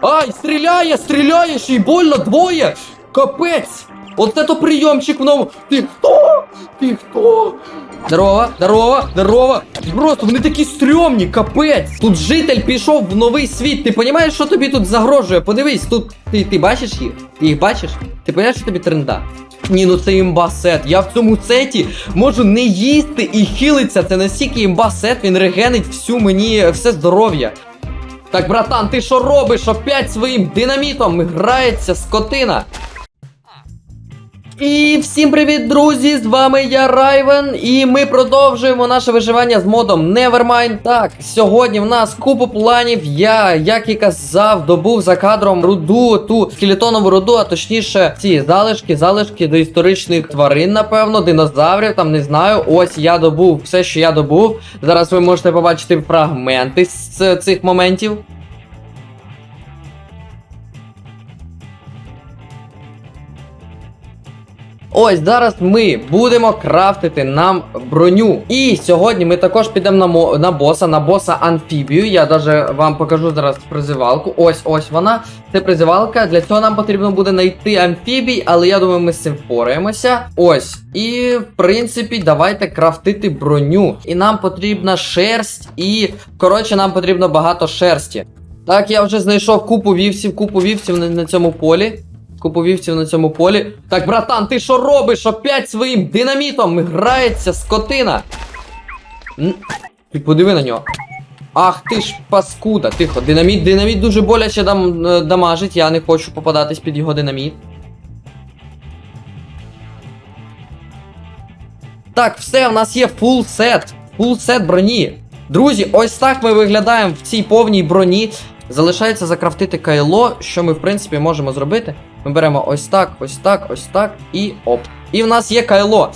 Ай, стріляє, стріляє, ще й больно, двоє! Капець! Оце то прийомчик в новому. Ти хто? Ти хто? Здорово, здорово, здорово. Просто вони такі стрьомні, капець. Тут житель пішов в новий світ. Ти розумієш, що тобі тут загрожує? Подивись, тут ти, ти бачиш їх? Ти їх бачиш? Ти розумієш, що тобі тренда? Ні, ну це імба сет. Я в цьому сеті можу не їсти і хилиться. Це настільки імба сет, він регенить всю мені все здоров'я. Так, братан, ти що робиш? Опять своїм динамітом грається скотина. І всім привіт, друзі! З вами я Райвен, і ми продовжуємо наше виживання з модом Nevermind. Так, сьогодні в нас купу планів. Я, як і казав, добув за кадром руду, ту скелетонову руду, а точніше, ці залишки, залишки до історичних тварин, напевно, динозаврів, там не знаю. Ось я добув все, що я добув. Зараз ви можете побачити фрагменти з цих моментів. Ось зараз ми будемо крафтити нам броню. І сьогодні ми також підемо на, на боса, на боса амфібію. Я даже вам покажу зараз призивалку. Ось ось вона. Це призивалка. Для цього нам потрібно буде знайти амфібій, але я думаю, ми з цим впораємося. Ось. І в принципі, давайте крафтити броню. І нам потрібна шерсть, і коротше, нам потрібно багато шерсті. Так, я вже знайшов купу вівців, купу вівців на, на цьому полі. Купу вівців на цьому полі. Так, братан, ти що робиш? Опять своїм динамітом грається скотина. Ти подиви на нього. Ах ти ж паскуда, тихо. Динаміт, динаміт дуже боляче дам, е, дамажить. Я не хочу попадатись під його динаміт. Так, все, в нас є фул сет. Фул сет броні. Друзі, ось так ми виглядаємо в цій повній броні. Залишається закрафтити кайло, що ми в принципі можемо зробити. Ми беремо ось так, ось так, ось так і оп. І в нас є кайло.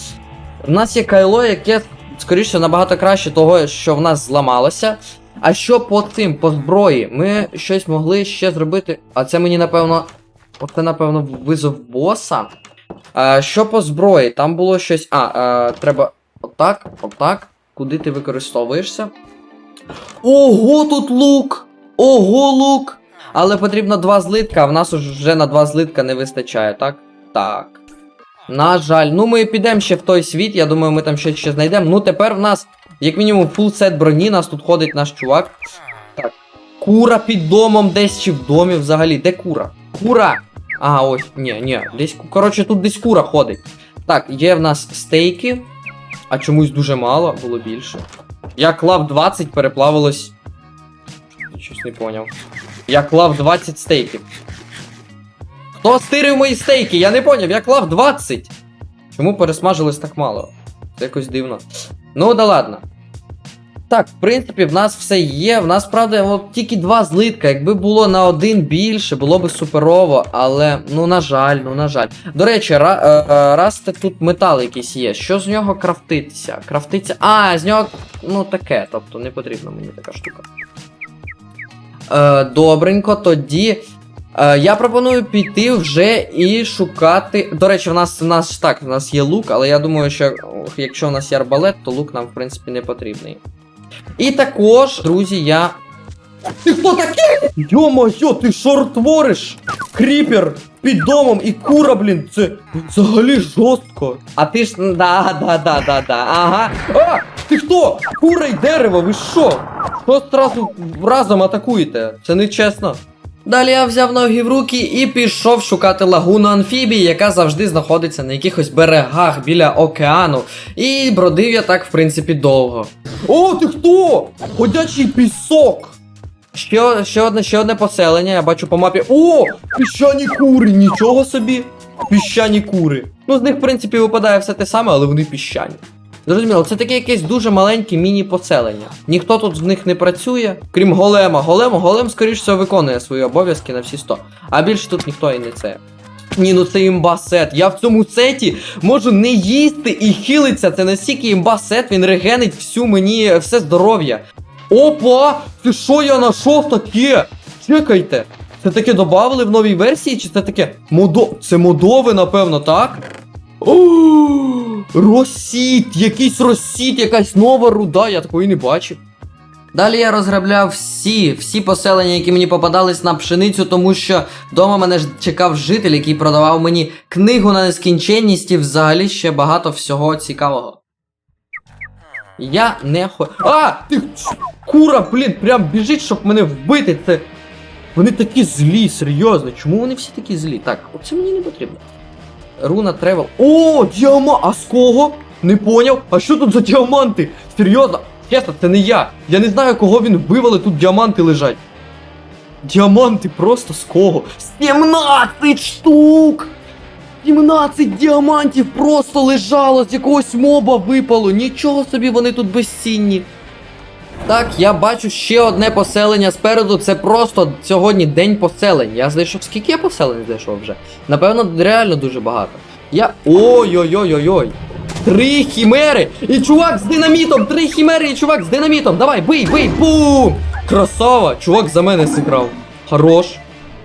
В нас є кайло, яке, скоріше, набагато краще того, що в нас зламалося. А що по цим, по зброї, ми щось могли ще зробити. А це мені, напевно. Оце, напевно, визов боса. А, що по зброї? Там було щось. А, а треба отак, отак. Куди ти використовуєшся? Ого, тут лук! Ого, лук! Але потрібно два злитка, а в нас вже на два злитка не вистачає, так? Так. На жаль, ну ми підемо ще в той світ, я думаю, ми там щось ще знайдемо. Ну тепер в нас, як мінімум, фул сет броні, нас тут ходить наш чувак. Так. Кура під домом десь чи в домі взагалі. Де кура? Кура! Ага, ось, ні, ні, десь. Коротше, тут десь кура ходить. Так, є в нас стейки, а чомусь дуже мало, було більше. Я клав 20, переплавилось. Щось не поняв. Я клав 20 стейків. Хто стирив мої стейки? Я не поняв, я клав 20. Чому пересмажилось так мало? Це якось дивно. Ну да ладно. Так, в принципі, в нас все є. В нас, правда, от тільки два злитка. Якби було на один більше, було би суперово, але ну на жаль, ну на жаль. До речі, ра, е, е, раз це тут метал якийсь є. Що з нього крафтиться? Крафтиться. А, з нього, ну таке, тобто не потрібна мені така штука. Е, добренько, тоді. Е, я пропоную піти вже і шукати. До речі, в нас, в нас так, в нас є лук, але я думаю, що якщо у нас є арбалет, то лук нам, в принципі, не потрібний. І також, друзі, я. Ти хто такий? Йо-моє, ти що твориш? Кріпер під домом і кура, блін, це взагалі жорстко. А ти ж. Да, да, да, да, да. Ага. А! Ти хто? Кура й дерево, ви що? Що зразу разом атакуєте? Це не чесно. Далі я взяв ноги в руки і пішов шукати лагуну амфібії, яка завжди знаходиться на якихось берегах біля океану. І бродив я так, в принципі, довго. О, ти хто? Ходячий пісок! Ще, ще одне, ще одне поселення, я бачу по мапі. О! Піщані кури! Нічого собі! Піщані кури. Ну, з них, в принципі, випадає все те саме, але вони піщані. Зрозуміло, це таке якесь дуже маленьке міні-поселення. Ніхто тут з них не працює, крім голема. Голем, голем, скоріш всього, виконує свої обов'язки на всі 100. А більше тут ніхто і не це. Ні, ну це імба сет. Я в цьому сеті можу не їсти і хилиться. Це настільки імба сет, він регенить всю мені все здоров'я. Опа! Це що я знайшов таке? Чекайте. Це таке додавали в новій версії, чи це таке модо. Це модове, напевно, так? О, розсіт! Якийсь розсіт, якась нова руда, я такої не бачив. Далі я розграбляв всі, всі поселення, які мені попадались на пшеницю, тому що вдома мене чекав житель, який продавав мені книгу на нескінченність і взагалі ще багато всього цікавого. Я не хо. А! Ти кура, блін, прям біжить, щоб мене вбити. Це. Вони такі злі, серйозно. Чому вони всі такі злі? Так, оце мені не потрібно. Руна тревел. О, діама! А з кого? Не поняв. А що тут за діаманти? Серйозно? Чесно, це не я. Я не знаю, кого він вбив, але тут діаманти лежать. Діаманти просто з кого? 17 штук! 17 діамантів просто лежало, з якогось моба випало. Нічого собі вони тут безцінні. Так, я бачу ще одне поселення спереду. Це просто сьогодні день поселень. Я знайшов. Скільки я поселень знайшов вже? Напевно, реально дуже багато. Я. Ой-ой-ой-ой-ой. Три хімери! І чувак з динамітом! Три хімери і чувак з динамітом! Давай, бий, бий! Бум! Красава! Чувак за мене зіграв. Хорош.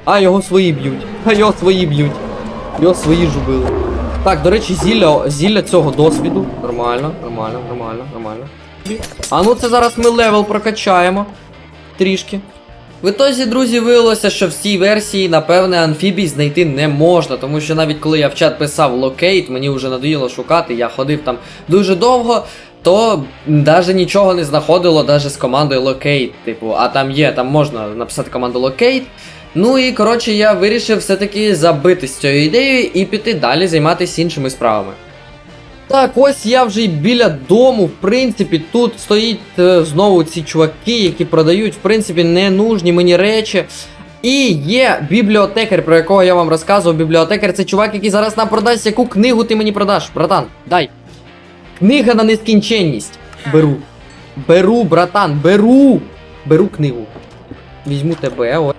А його свої б'ють. А його свої б'ють. Його свої ж убили. Так, до речі, зілля, зілля цього досвіду. Нормально, нормально, нормально, нормально. А ну це зараз ми левел прокачаємо. Трішки. В ітозі, друзі, виявилося, що в цій версії, напевне, амфібій знайти не можна, тому що навіть коли я в чат писав локейт, мені вже надоїло шукати, я ходив там дуже довго, то навіть нічого не знаходило навіть з командою локейт. Типу, а там є, там можна написати команду локейт. Ну і коротше, я вирішив все-таки забити з цією ідеєю і піти далі займатися іншими справами. Так, ось я вже й біля дому. В принципі, тут стоїть е, знову ці чуваки, які продають, в принципі, ненужні мені речі. І є бібліотекар, про якого я вам розказував. Бібліотекар це чувак, який зараз нам продасть, яку книгу ти мені продаш, братан. Дай. Книга на нескінченність. Беру. Беру, братан, беру. Беру книгу. Візьму тебе. Ось.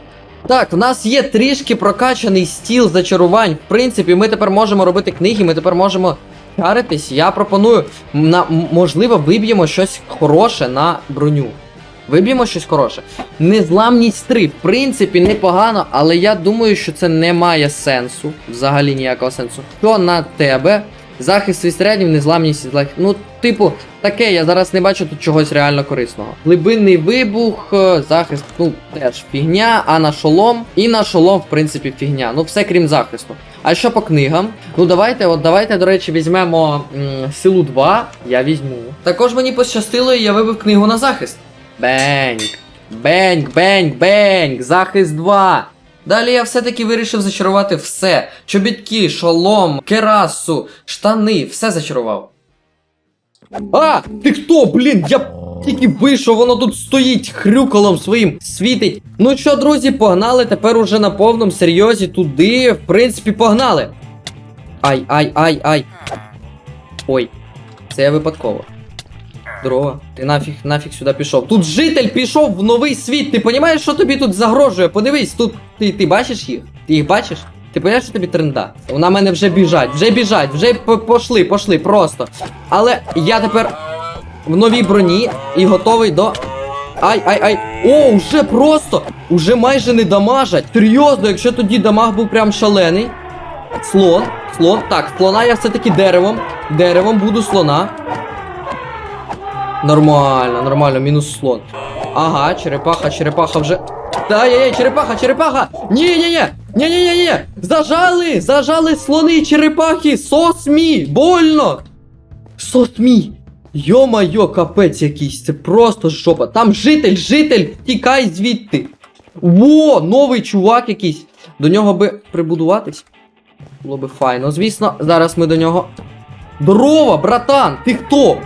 Так, в нас є трішки прокачаний стіл зачарувань. В принципі, ми тепер можемо робити книги, ми тепер можемо Чаритись, я пропоную, на, можливо, виб'ємо щось хороше на броню. Виб'ємо щось хороше. Незламність 3, в принципі, непогано, але я думаю, що це не має сенсу. Взагалі ніякого сенсу. Що на тебе? Захист від снарядів, незламність. зла- Ну, типу, таке, я зараз не бачу тут чогось реально корисного. Глибинний вибух, е, захист, ну, теж фігня, а на шолом. І на шолом, в принципі, фігня. Ну, все крім захисту. А що по книгам? Ну давайте, от давайте, до речі, візьмемо м, силу 2. Я візьму. Також мені пощастило, і я вибив книгу на захист. Бенг. Бенг, бенг, бенг. Захист 2. Далі я все-таки вирішив зачарувати все: чобітки, шолом, керасу, штани, все зачарував. А! Ти хто, блін? Я тільки вийшов, воно тут стоїть хрюколом своїм світить. Ну що, друзі, погнали тепер уже на повному серйозі туди. В принципі, погнали. Ай, ай, ай, ай. Ой, це я випадково. Здорово, ти нафіг, нафіг сюди пішов. Тут житель пішов в новий світ. Ти розумієш, що тобі тут загрожує? Подивись, тут ти, ти бачиш їх? Ти їх бачиш? Ти розумієш, що тобі тренда? Вона мене вже біжать, вже біжать, вже пошли, пошли, просто. Але я тепер в новій броні і готовий до. Ай, ай, ай. О, вже просто! Уже майже не дамажать. Серйозно, якщо тоді дамаг був прям шалений. Слон, слон. Так, слона я все-таки деревом. Деревом буду слона. Нормально, нормально, мінус слон. Ага, черепаха, черепаха вже. Та є, є, черепаха, черепаха! Ні, ні, ні! Ні, ні, ні, ні! Зажали! Зажали слони, і черепахи! Сосмі! Больно! Сосмі! Йо-майо, капець якийсь, це просто жопа. Там житель, житель, тікай звідти. Во, новий чувак якийсь. До нього би прибудуватись. Було би файно. Звісно, зараз ми до нього. Здорово, братан! Ти хто?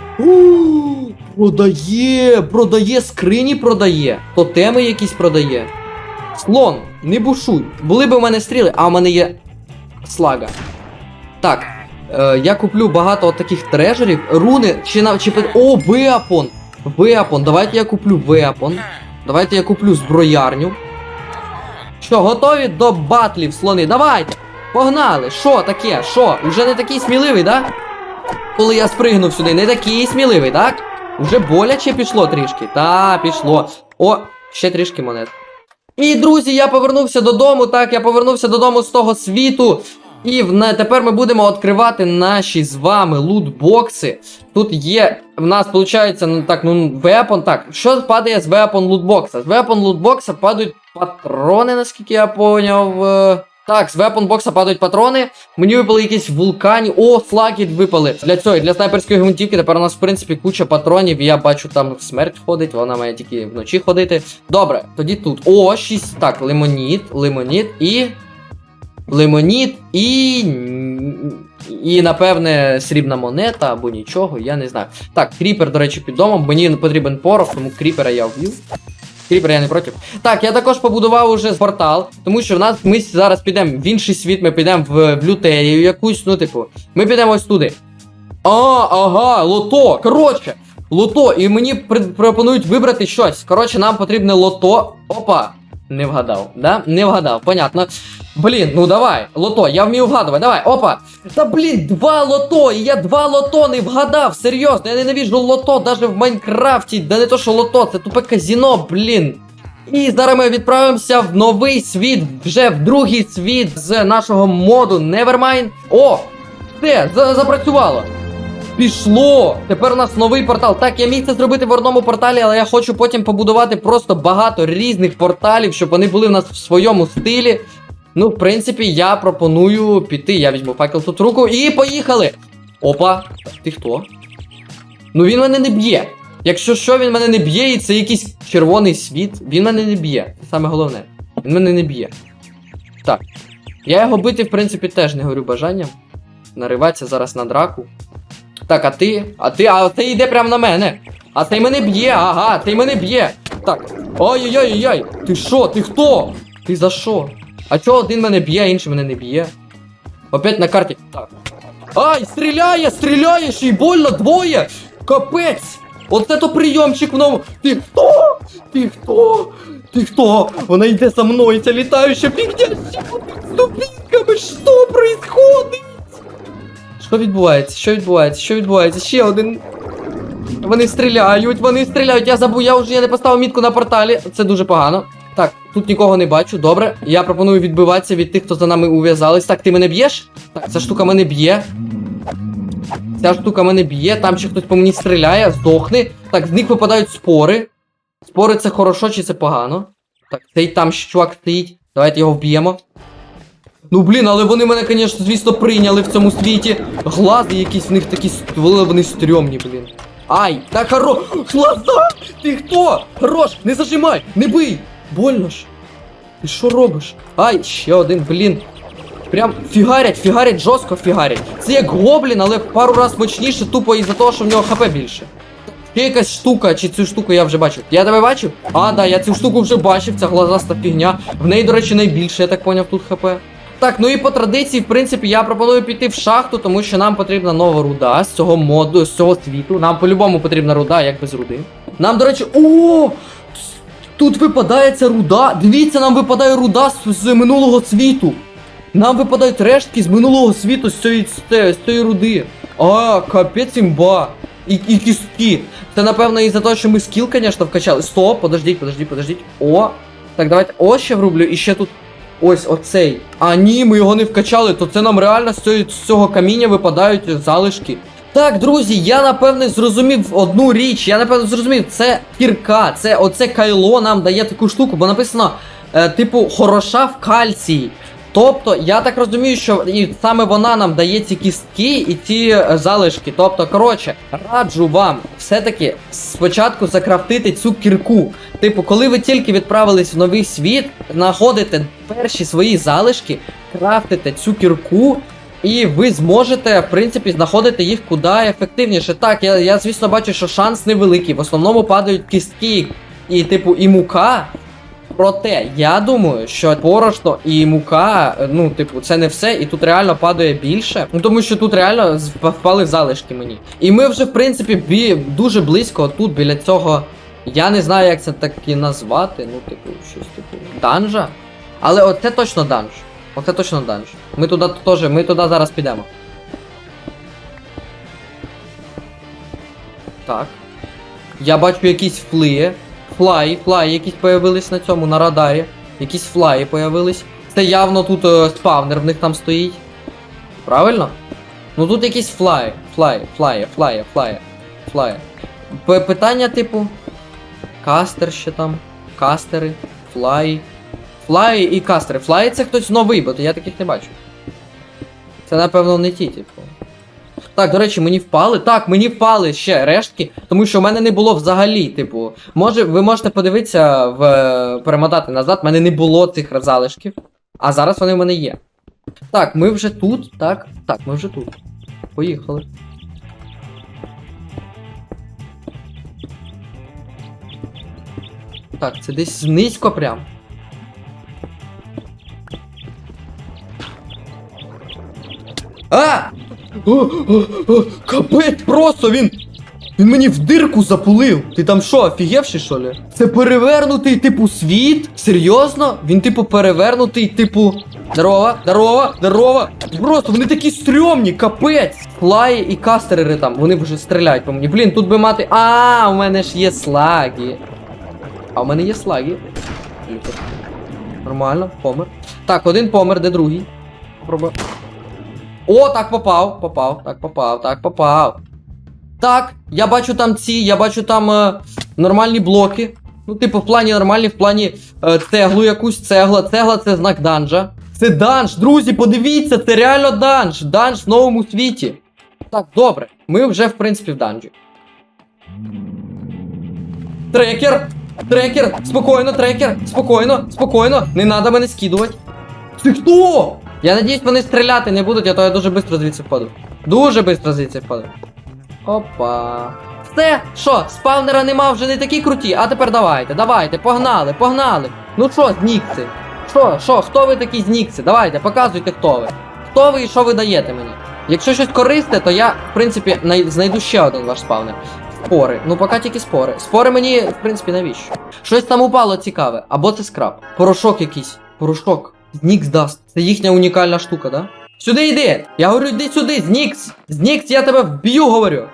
Продає, продає, скрині продає. Тотеми якісь продає. Слон, не бушуй. Були б у мене стріли, а у мене є слага. Так, я куплю багато от таких трежерів. Руни, чи на чи О, веапон! Веапон, давайте я куплю веапон. Давайте я куплю зброярню. Що, готові до батлів, слони? Давайте! Погнали! Що таке? Що? Уже не такий сміливий, да? Коли я спригнув сюди, не такий сміливий, так? Уже боляче пішло трішки. Та, пішло. О, ще трішки монет. І, друзі, я повернувся додому. Так, я повернувся додому з того світу. І в тепер ми будемо відкривати наші з вами лутбокси. Тут є. В нас виходить, ну так, ну, вепон. Так, що падає з вепон лутбокса? З вепон лутбокса падають патрони, наскільки я поняв. Е, Так, з вепон бокса падають патрони. Мені випали якісь вулкані. О, слагід випали. Для цього, для снайперської гвинтівки. Тепер у нас, в принципі, куча патронів. Я бачу, там смерть ходить, вона має тільки вночі ходити. Добре, тоді тут. О, 6. Так, лимоніт, лимоніт і. Лимоніт і. І, напевне, срібна монета або нічого, я не знаю. Так, кріпер, до речі, під домом. Мені потрібен порох, тому кріпера я вб'ю. Кріпера я не проти. Так, я також побудував уже портал, тому що в нас ми зараз підемо в інший світ, ми підемо в, в лютерію якусь, ну, типу, ми підемо ось туди. А, ага, лото. Коротше, лото. І мені пропонують вибрати щось. Коротше, нам потрібне лото. Опа. Не вгадав, да? Не вгадав, понятно. Блін, ну давай, лото, я вмію вгадувати, давай, опа. Та блін, два лото, і я два лото не вгадав, серйозно, я ненавіжу лото навіть в Майнкрафті, да не то що лото, це тупе казіно, блін. І зараз ми відправимося в новий світ, вже в другий світ з нашого моду Nevermind. О! Все, запрацювало. Пішло! Тепер у нас новий портал. Так, я міг це зробити в одному порталі, але я хочу потім побудувати просто багато різних порталів, щоб вони були в нас в своєму стилі. Ну, в принципі, я пропоную піти. Я візьму факел тут руку і поїхали! Опа, ти хто? Ну він мене не б'є. Якщо що, він мене не б'є, і це якийсь червоний світ, він мене не б'є. Це саме головне. Він мене не б'є. Так. Я його бити, в принципі, теж не горю бажанням. Нариватися зараз на драку. Так, а ти? А ти, а ти йде прямо на мене. А ти мене б'є, ага, ти мене б'є. Так. Ой-ой-ой-ой. Ти що? Ти хто? Ти за що? А чого один мене б'є, інший мене не б'є? Опять на карті. Так. Ай, стріляє, стріляє, ще й больно, двоє! Капець! Оце то прийомчик в новому. Ти хто? Ти хто? Ти хто? Вона йде за мною, ця літаюча пігняща з дубінками. Що происходить? Що відбувається? Що відбувається? Що відбувається? Ще один. Вони стріляють, вони стріляють. Я забув, я вже я не поставив мітку на порталі. Це дуже погано. Так, тут нікого не бачу. Добре. Я пропоную відбиватися від тих, хто за нами ув'язались. Так, ти мене б'єш? Так, ця штука мене б'є. Ця штука мене б'є, там ще хтось по мені стріляє, здохне. Так, з них випадають спори. Спори це хорошо чи це погано? Так, цей там ще чувак стоїть. Давайте його вб'ємо. Ну блін, але вони мене, звісно, звісно, прийняли в цьому світі. Глази якісь в них такі ст- вони стрьомні, блін. Ай, так хоро. Глаза! Ти хто? Хорош, не зажимай, не бий! Больно ж. Ти що робиш? Ай, ще один, блін. Прям фігарять, фігарять, жорстко фігарять. Це як гоблін, але пару раз мощніше, тупо із-за того, що в нього хп більше. Ще якась штука, чи цю штуку я вже бачив. Я тебе бачив? А, да, я цю штуку вже бачив, ця глазаста фігня. В неї, до речі, найбільше, я так поняв, тут хп. Так, ну і по традиції, в принципі, я пропоную піти в шахту, тому що нам потрібна нова руда з цього моду, з цього світу. Нам по-любому потрібна руда, як без руди. Нам, до речі, о! Тут випадає ця руда. Дивіться, нам випадає руда з, з минулого світу. Нам випадають рештки з минулого світу з цієї, з цієї, руди. А, капець імба. І, і кістки. Це напевно із-за того, що ми скіл, звісно, вкачали. Стоп, подождіть, подождіть, подождіть. О! Так, давайте. О, ще врублю, і ще тут. Ось оцей. А ні, ми його не вкачали, то це нам реально з цього, каміння випадають залишки. Так, друзі, я напевне зрозумів одну річ. Я напевне зрозумів, це кірка, це оце кайло нам дає таку штуку, бо написано, е, типу, хороша в кальції. Тобто, я так розумію, що і саме вона нам дає ці кістки і ці е, залишки. Тобто, коротше, раджу вам все-таки спочатку закрафтити цю кірку. Типу, коли ви тільки відправились в новий світ, знаходите перші свої залишки, крафтите цю кірку. І ви зможете, в принципі, знаходити їх куди ефективніше. Так, я, я звісно бачу, що шанс невеликий. В основному падають кістки і, типу, і мука. Проте, я думаю, що порошно і мука, е, ну, типу, це не все, і тут реально падає більше. Ну тому що тут реально впали залишки мені. І ми вже, в принципі, бі, дуже близько тут, біля цього. Я не знаю, як це таки назвати. Ну, типу, щось типу. Данжа. Але оце точно данж. Оце точно данж. Ми туди теж, ми туди зараз підемо. Так. Я бачу якісь флиї. Флаї, флаї якісь появились на цьому, на радарі. Якісь флаї появились. Це явно тут е, спавнер в них там стоїть. Правильно? Ну тут якийсь флай, флай, флає, флає, флає, флає. П- Питання, типу. Кастер ще там. Кастери, флай. Флай і кастери. Флай це хтось новий, бо я таких не бачу. Це, напевно, не ті, типу. Так, до речі, мені впали. Так, мені впали ще рештки, тому що в мене не було взагалі, типу. Може, ви можете подивитися в е, перемотати назад, в мене не було цих залишків. А зараз вони в мене є. Так, ми вже тут, так? Так, ми вже тут. Поїхали. Так, це десь низько прям. А! Капець, просто він. Він мені в дирку запулив. Ти там що, офігевший, що ли? Це перевернутий, типу, світ? Серйозно? Він, типу, перевернутий, типу. Здорово, здорово, здорово. Просто вони такі стрьомні, капець. Флаї і кастерери там, вони вже стріляють по мені. Блін, тут би мати. А, у мене ж є слаги. А у мене є слаги. Нормально, помер. Так, один помер, де другий? Попробуй. О, так попав, попав, так попав, так попав. Так, я бачу там ці, я бачу там е, нормальні блоки. Ну, типу, в плані нормальні, в плані е, цеглу якусь цегла. Цегла це знак данжа. Це данж, друзі, подивіться, це реально данж. Данж в новому світі. Так, добре. Ми вже, в принципі, в данжі. Трекер! Трекер! Спокійно, трекер! Спокійно, спокійно! Не треба мене скидувати. Ти хто? Я надіюсь, вони стріляти не будуть, а то я дуже швидко звідси впаду. Дуже швидко звідси впаду. Опа. Все, що, спавнера нема, вже не такі круті, а тепер давайте, давайте, погнали, погнали. Ну що, знікси? Що, що, хто ви такі знікси? Давайте, показуйте, хто ви. Хто ви і що ви даєте мені? Якщо щось корисне, то я, в принципі, най- знайду ще один ваш спавнер. Спори. Ну, поки тільки спори. Спори мені, в принципі, навіщо? Щось там упало цікаве. Або це скраб. Порошок якийсь. Порошок. Знікс даст. Це їхня унікальна штука, да? Сюди йди! Я говорю, йди сюди, Знікс! Знікс, я тебе вб'ю, говорю!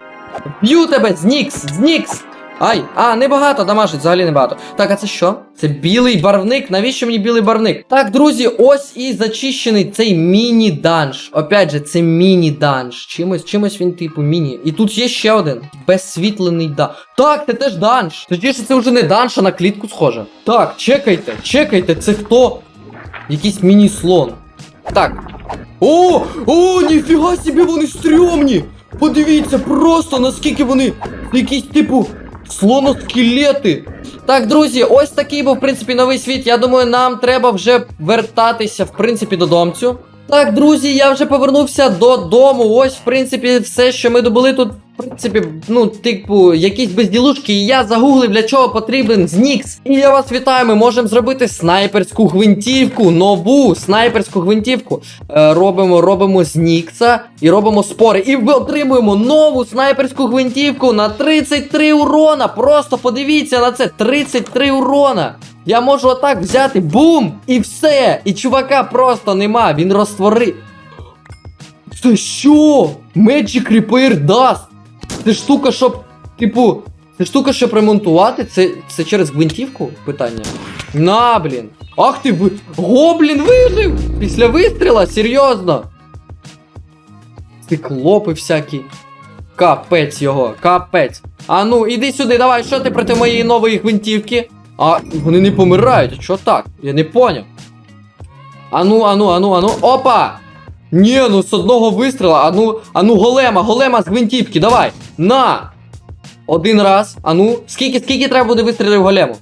Вб'ю тебе, Знікс! Знікс! Ай, а, небагато дамажить, взагалі небагато. Так, а це що? Це білий барвник. Навіщо мені білий барвник? Так, друзі, ось і зачищений цей міні-данж. Опять же, це міні-данж. Чимось, чимось він, типу, міні. І тут є ще один. Безсвітлений да. Так, це теж данж. Тоді що це вже не данж, а на клітку схоже. Так, чекайте, чекайте, це хто? Якийсь міні-слон. Так. О! О, ніфіга собі вони стрьомні! Подивіться просто наскільки вони якісь типу слоноскелети. Так, друзі, ось такий був, в принципі, новий світ. Я думаю, нам треба вже вертатися, в принципі, додомцю. Так, друзі, я вже повернувся додому. Ось, в принципі, все, що ми добули тут. В принципі, ну, типу, якісь безділушки, і я загуглив, для чого потрібен Знікс. І я вас вітаю, ми можемо зробити снайперську гвинтівку, нову снайперську гвинтівку. Е, робимо, робимо з Нікса і робимо спори. І ми отримуємо нову снайперську гвинтівку на 33 урона. Просто подивіться на це: 33 урона. Я можу отак взяти, бум! І все! І чувака просто нема, він розтворив. Це що? Magic Repair Dust? Це штука, щоб, типу, це штука, щоб ремонтувати? Це, це через гвинтівку? Питання. На, блін. Ах ти ви. Гоблін вижив! Після вистріла? Серйозно? Циклопи всякі. Капець його, капець. А ну, іди сюди, давай, що ти проти моєї нової гвинтівки? А, вони не помирають, а що так? Я не поняв. Ану, ану, ану, ану. Опа! Ні, ну з одного вистріла, ану, ану, голема, голема з гвинтівки, давай! На! Один раз. Ану, скільки, скільки треба буде вистрілів голему?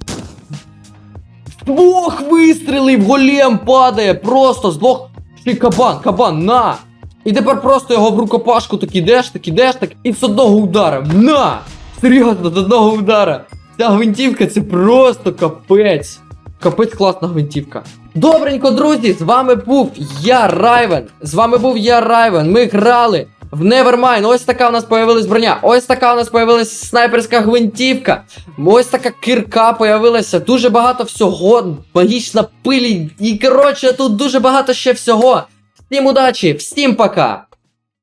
Двох вистрілів голем падає! Просто з двох. Ще кабан, кабан, на! І тепер просто його в рукопашку так ідеш, так ідеш, так, і з одного удара. На! Серйозно, з одного удара. Ця гвинтівка це просто капець. Капець класна гвинтівка. Добренько, друзі, з вами був я Райвен. З вами був я Райвен. Ми грали в Nevermind. Ось така у нас появилась броня. Ось така у нас появилась снайперська гвинтівка. Ось така кирка появилася. Дуже багато всього. Магічна пилі. І коротше, тут дуже багато ще всього. Всім удачі, всім пока!